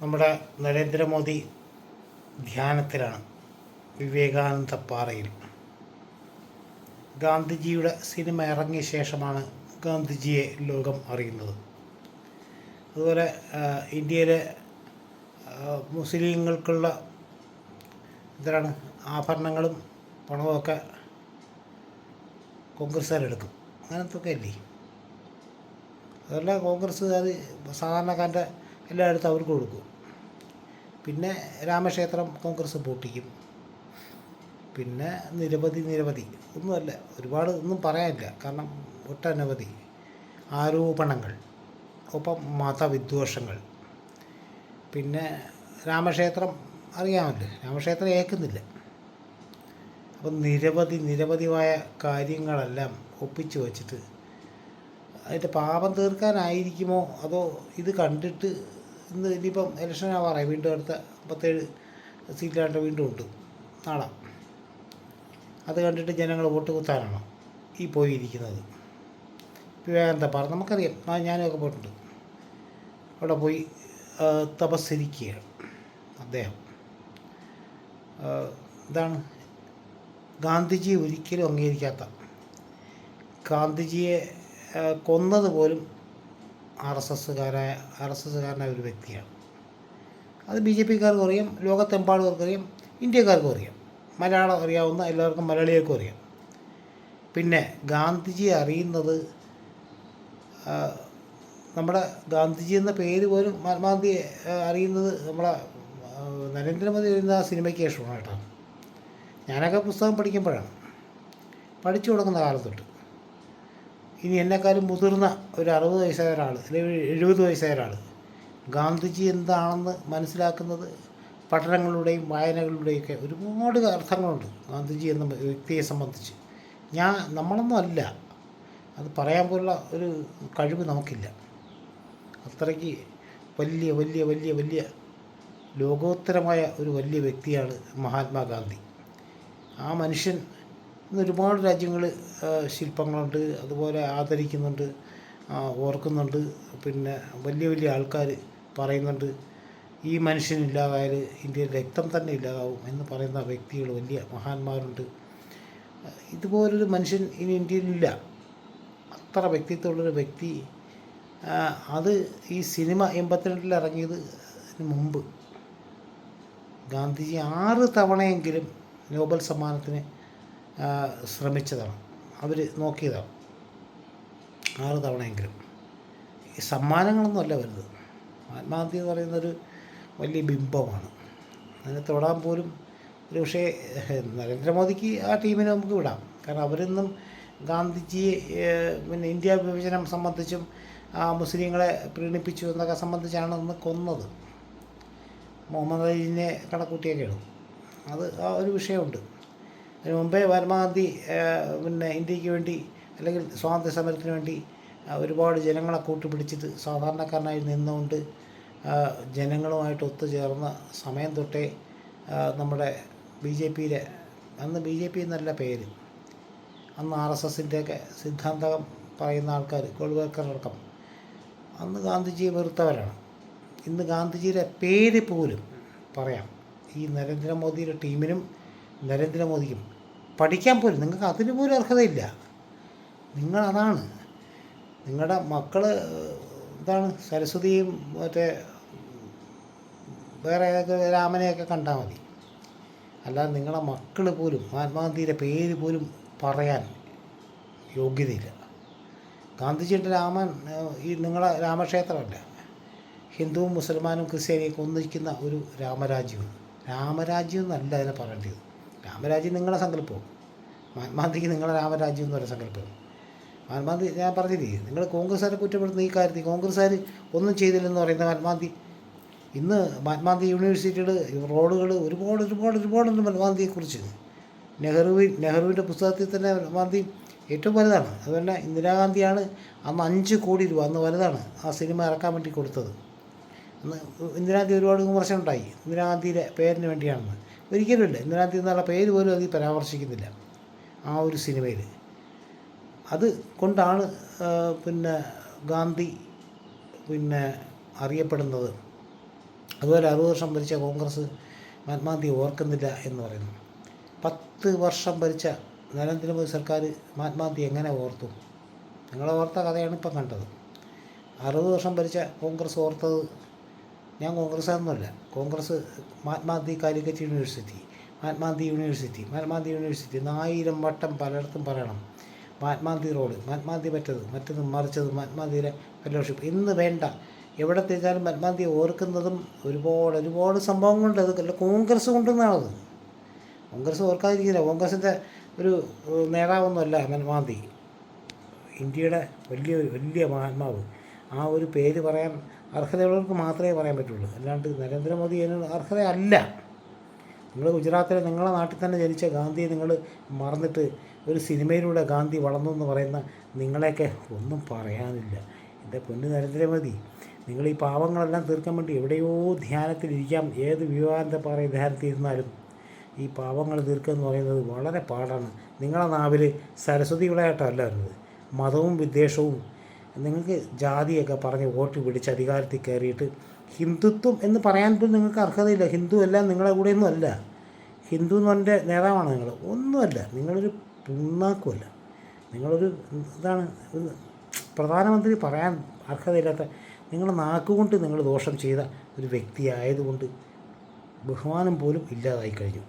നമ്മുടെ നരേന്ദ്രമോദി ധ്യാനത്തിലാണ് വിവേകാനന്ദ പാറയിൽ. ഗാന്ധിജിയുടെ സിനിമ ഇറങ്ങിയ ശേഷമാണ് ഗാന്ധിജിയെ ലോകം അറിയുന്നത്. അതുപോലെ ഇന്ത്യയിലെ മുസ്ലിങ്ങൾക്കുള്ള എന്താണ് ആഭരണങ്ങളും പണവുമൊക്കെ കോൺഗ്രസ്സുകാരെടുക്കും. അങ്ങനത്തെ ഒക്കെ അല്ലേ? അതല്ല കോൺഗ്രസ്സുകാർ സാധാരണക്കാരന്റെ എല്ലായിടത്തും അവർക്ക് കൊടുക്കും. പിന്നെ രാമക്ഷേത്രം കോൺഗ്രസ് പൊട്ടിക്കും. പിന്നെ നിരവധി നിരവധി. ഒന്നുമല്ല ഒരുപാട് ഒന്നും പറയാനില്ല. കാരണം ഒട്ടനവധി ആരോപണങ്ങൾ. ഒപ്പം മതവിദ്വേഷങ്ങൾ പിന്നെ രാമക്ഷേത്രം അറിയാമല്ലോ. രാമക്ഷേത്രം ഏൽക്കുന്നില്ല. അപ്പം നിരവധി നിരവധിയായ കാര്യങ്ങളെല്ലാം ഒപ്പിച്ച് വച്ചിട്ട് അതിന്റെ പാപം തീർക്കാനായിരിക്കുമോ? അതോ ഇത് കണ്ടിട്ട് ഇന്ന് ഇനിയിപ്പം ഇലക്ഷൻ ആവാറായി. വീണ്ടും അടുത്ത പത്തേഴ് സീറ്റിലായിട്ട് വീണ്ടും ഉണ്ട്. നാളെ. അത് കണ്ടിട്ട് ജനങ്ങൾ വോട്ട് കുത്താനാണോ ഈ പോയിരിക്കുന്നത്? വിവേകാനന്ദ പാറ നമുക്കറിയാം. ഞാനൊക്കെ പോയിട്ടുണ്ട്. അവിടെ പോയി തപസ്സരിക്കുകയാണ് അദ്ദേഹം. ഇതാണ് ഗാന്ധിജി ഒരിക്കലും അംഗീകരിക്കാത്ത. ഗാന്ധിജിയെ കൊന്നത് പോലും ആർ എസ് എസ്സുകാരായ ആർ എസ് എസ്സുകാരനായ ഒരു വ്യക്തിയാണ്. അത് ബി ജെ പിക്കാർക്കും അറിയാം ലോകത്തെമ്പാടുകാർക്കും അറിയാം ഇന്ത്യക്കാർക്കും അറിയാം. മലയാളം അറിയാവുന്ന എല്ലാവർക്കും മലയാളികൾക്കും അറിയാം. പിന്നെ ഗാന്ധിജി അറിയുന്നത് നമ്മുടെ ഗാന്ധിജി എന്ന പേര് പോലും മഹാത്മാഗാന്ധി അറിയുന്നത് നമ്മളെ നരേന്ദ്രമോദി എഴുതുന്ന സിനിമയ്ക്ക് ശേഷമാണ് കേട്ടോ. ഞാനൊക്കെ പുസ്തകം പഠിക്കുമ്പോഴാണ്. പഠിച്ചു തുടങ്ങുന്ന കാലത്തൊട്ട് ഇനി എന്നെക്കാളും മുതിർന്ന ഒരു അറുപത് വയസ്സായ ഒരാൾ അല്ലെങ്കിൽ എഴുപത് വയസ്സായ ഒരാൾ ഗാന്ധിജി എന്താണെന്ന് മനസ്സിലാക്കുന്നത്? പഠനങ്ങളുടെയും വായനകളുടെയും ഒക്കെ ഒരുപാട് അർത്ഥങ്ങളുണ്ട് ഗാന്ധിജി എന്ന വ്യക്തിയെ സംബന്ധിച്ച്. ഞാൻ നമ്മളൊന്നും അല്ല. അത് പറയാൻ പോലുള്ള ഒരു കഴിവ് നമുക്കില്ല. അത്രയ്ക്ക് വലിയ വലിയ വലിയ വലിയ ലോകോത്തരമായ ഒരു വലിയ വ്യക്തിയാണ് മഹാത്മാഗാന്ധി ആ മനുഷ്യൻ ഒരുപാട് രാജ്യങ്ങൾ ശില്പങ്ങളുണ്ട് അതുപോലെ ആദരിക്കുന്നുണ്ട് ഓർക്കുന്നുണ്ട് പിന്നെ വലിയ വലിയ ആൾക്കാർ പറയുന്നുണ്ട് ഈ മനുഷ്യൻ മനുഷ്യനില്ലാതായാൽ ഇന്ത്യയിൽ രക്തം തന്നെ ഇല്ലാതാവും എന്ന് പറയുന്ന വ്യക്തികൾ വലിയ മഹാന്മാരുണ്ട്. ഇതുപോലൊരു മനുഷ്യൻ ഇനി ഇന്ത്യയിലില്ല. അത്ര വ്യക്തിത്വമുള്ളൊരു വ്യക്തി അത് ഈ സിനിമ എൺപത്തിരണ്ടിൽ ഇറങ്ങിയത് മുമ്പ്. ഗാന്ധിജി ആറ് തവണയെങ്കിലും നോബൽ സമ്മാനത്തിന് ശ്രമിച്ചതാണ്. അവർ നോക്കിയതാണ്. ആറ് തവണയെങ്കിലും. ഈ സമ്മാനങ്ങളൊന്നും അല്ല വരുന്നത്. ആത്മഹത്യ എന്ന് പറയുന്നൊരു വലിയ ബിംബമാണ്. അതിനെ തൊടാൻ പോലും ഒരു പക്ഷേ നരേന്ദ്രമോദിക്ക് ആ ടീമിനെ നമുക്ക് വിടാം. കാരണം അവരൊന്നും ഗാന്ധിജിയെ പിന്നെ ഇന്ത്യ വിഭജനം സംബന്ധിച്ചും മുസ്ലിങ്ങളെ പ്രീണിപ്പിച്ചു എന്നൊക്കെ സംബന്ധിച്ചാണ് അന്ന് കൊന്നത്. മുഹമ്മദ് അലിനെ കണക്കൂട്ടിയൊക്കെയാണ്. അത് ആ ഒരു വിഷയമുണ്ട്. അതിന് മുമ്പേ ഏഹ്, പിന്നെ ഇന്ത്യയ്ക്ക് വേണ്ടി അല്ലെങ്കിൽ സ്വാതന്ത്ര്യ സമരത്തിന് വേണ്ടി ഒരുപാട് ജനങ്ങളെ കൂട്ടുപിടിച്ചിട്ട് സാധാരണക്കാരനായി നിന്നുകൊണ്ട് ജനങ്ങളുമായിട്ട് ഒത്തുചേർന്ന സമയം തൊട്ടേ നമ്മുടെ ബി ജെ പിയിലെ അന്ന് ബി ജെ പി എന്നല്ല പേര് അന്ന് ആർ എസ് എസിന്റെയൊക്കെ സിദ്ധാന്തം പറയുന്ന ആൾക്കാർ ഗോൾവേക്കർ അടക്കം അന്ന് ഗാന്ധിജിയെ വെറുത്തവരാണ്. ഇന്ന് ഗാന്ധിജിയുടെ പേര് പോലും പറയാം. ഈ നരേന്ദ്രമോദിയുടെ ടീമിനും നരേന്ദ്രമോദിക്കും പഠിക്കാൻ പോലും നിങ്ങൾക്ക് അതിന് പോലും അർഹതയില്ല. നിങ്ങൾ അതാണ്. നിങ്ങളുടെ മക്കൾ എന്താണ് സരസ്വതിയും മറ്റേ വേറെ രാമനെയൊക്കെ കണ്ടാൽ മതി. അല്ലാതെ നിങ്ങളെ മക്കൾ പോലും മഹാത്മാഗാന്ധിയുടെ പേര് പോലും പറയാൻ യോഗ്യതയില്ല. ഗാന്ധിജിയുടെ രാമൻ ഈ നിങ്ങളെ രാമക്ഷേത്രമല്ല. ഹിന്ദുവും മുസൽമാനും ക്രിസ്ത്യാനിയൊക്കെ ഒന്നിക്കുന്ന ഒരു രാമരാജ്യം രാമരാജ്യം എന്നല്ല അതിനെ പറയേണ്ടത്. രാമരാജ്യം നിങ്ങളെ സങ്കല്പവും. മഹാത്മാഗാന്ധിക്ക് നിങ്ങളെ രാമരാജ്യം എന്ന് പറയുന്ന സങ്കല്പം. മഹാത്മാഗാന്ധി ഞാൻ പറഞ്ഞില്ലേ നിങ്ങൾ കോൺഗ്രസ്സുകാരെ കുറ്റപ്പെടുത്തുന്ന ഈ കാര്യത്തിൽ കോൺഗ്രസ്സുകാർ ഒന്നും ചെയ്തില്ലെന്ന് പറയുന്ന മഹാത്മാഗാന്ധി. ഇന്ന് മഹാത്മാഗാന്ധി യൂണിവേഴ്സിറ്റികൾ റോഡുകൾ ഒരുപാട് ഒരുപാട് ഒരുപാടുണ്ട് മഹാത്മാഗാന്ധിയെക്കുറിച്ച്. നെഹ്റുവി നെഹ്റുവിന്റെ പുസ്തകത്തിൽ തന്നെ മഹാത്മാഗാന്ധി ഏറ്റവും വലുതാണ്. അതുപോലെ ഇന്ദിരാഗാന്ധിയാണ് അന്ന് അഞ്ച് കോടി രൂപ അന്ന് വലുതാണ് ആ സിനിമ ഇറക്കാൻ വേണ്ടി കൊടുത്തത്. അന്ന് ഇന്ദിരാഗാന്ധി ഒരുപാട് വിമർശനം ഉണ്ടായി. ഇന്ദിരാഗാന്ധിയുടെ പേരിന് വേണ്ടിയാണെന്ന്. ഒരിക്കലുമില്ല. ഇന്ദിരാഗാന്ധി എന്നുള്ള പേര് പോലും അതിൽ പരാമർശിക്കുന്നില്ല. ആ ഒരു സിനിമയിൽ. അത് കൊണ്ടാണ് പിന്നെ ഗാന്ധി പിന്നെ അറിയപ്പെടുന്നത്. അതുപോലെ അറുപത് വർഷം ഭരിച്ച കോൺഗ്രസ് മഹാത്മാഗാന്ധി ഓർക്കുന്നില്ല എന്ന് പറയുന്നു. പത്ത് വർഷം ഭരിച്ച നരേന്ദ്രമോദി സർക്കാർ മഹാത്മാഗാന്ധി എങ്ങനെ ഓർത്തു? നിങ്ങളെ ഓർത്ത കഥയാണ് ഇപ്പം കണ്ടത്. അറുപത് വർഷം ഭരിച്ച കോൺഗ്രസ് ഓർത്തത് ഞാൻ കോൺഗ്രസ്സാരൊന്നുമല്ല Congress Mahatma Gandhi Calicut university. Mahatma Gandhi university Mahatma Gandhi university ആയിരം വട്ടം പലയിടത്തും പറയണം. മഹാത്മാഗാന്ധി റോഡ് മഹാത്മാഗാന്ധി മറ്റത് മറ്റത് മറിച്ചത് മഹാത്മാഗാന്ധിയുടെ ഫെലോഷിപ്പ് ഇന്ന് വേണ്ട. എവിടെ തിരിച്ചാലും മഹാത്മാഗാന്ധിയെ ഓർക്കുന്നതും ഒരുപാട് ഒരുപാട് സംഭവങ്ങളുണ്ട്. അത് കോൺഗ്രസ് കൊണ്ടുവന്നാണത് കോൺഗ്രസ് ഓർക്കാതിരിക്കില്ല. കോൺഗ്രസിന്റെ ഒരു നേതാവൊന്നുമല്ല മഹാത്മാഗാന്ധി ഇന്ത്യയുടെ വലിയ വലിയ മഹാത്മാവ്. ആ ഒരു പേര് പറയാൻ അർഹതയുള്ളവർക്ക് മാത്രമേ പറയാൻ പറ്റുള്ളൂ. അല്ലാണ്ട് നരേന്ദ്രമോദി അതിന് അർഹതയല്ല. നിങ്ങൾ ഗുജറാത്തിലെ നിങ്ങളെ നാട്ടിൽ തന്നെ ജനിച്ച ഗാന്ധി നിങ്ങൾ മറന്നിട്ട് ഒരു സിനിമയിലൂടെ ഗാന്ധി വളർന്നു എന്ന് പറയുന്ന നിങ്ങളെയൊക്കെ ഒന്നും പറയാനില്ല. എന്റെ പൊന്ന് നരേന്ദ്രമോദി നിങ്ങൾ ഈ പാവങ്ങളെല്ലാം തീർക്കാൻ വേണ്ടി എവിടെയോ ധ്യാനത്തിലിരിക്കാം ഏത് വിവാഹത്തെ ധ്യാനത്തിരുന്നാലും ഈ പാവങ്ങൾ തീർക്കുക എന്ന് പറയുന്നത് വളരെ പാടാണ്. നിങ്ങളെ നാവിൽ സരസ്വതി വിളയാട്ടമല്ല വരുന്നത് മതവും വിദ്വേഷവും. നിങ്ങൾക്ക് ജാതിയൊക്കെ പറഞ്ഞ് വോട്ട് പിടിച്ച് അധികാരത്തിൽ കയറിയിട്ട് ഹിന്ദുത്വം എന്ന് പറയാൻ പോലും നിങ്ങൾക്ക് അർഹതയില്ല. ഹിന്ദു എല്ലാം നിങ്ങളെ കൂടെയൊന്നും അല്ല. ഹിന്ദു എന്ന് പറഞ്ഞ നേതാവാണ് നിങ്ങൾ. ഒന്നുമല്ല നിങ്ങളൊരു പുണ്ണാക്കുമല്ല നിങ്ങളൊരു ഒരു പ്രധാനമന്ത്രി പറയാൻ അർഹതയില്ലാത്ത നിങ്ങൾ നാക്കുകൊണ്ട് നിങ്ങൾ ദോഷം ചെയ്ത ഒരു വ്യക്തിയായതുകൊണ്ട് ബഹുമാനം പോലും ഇല്ലാതായി കഴിഞ്ഞു.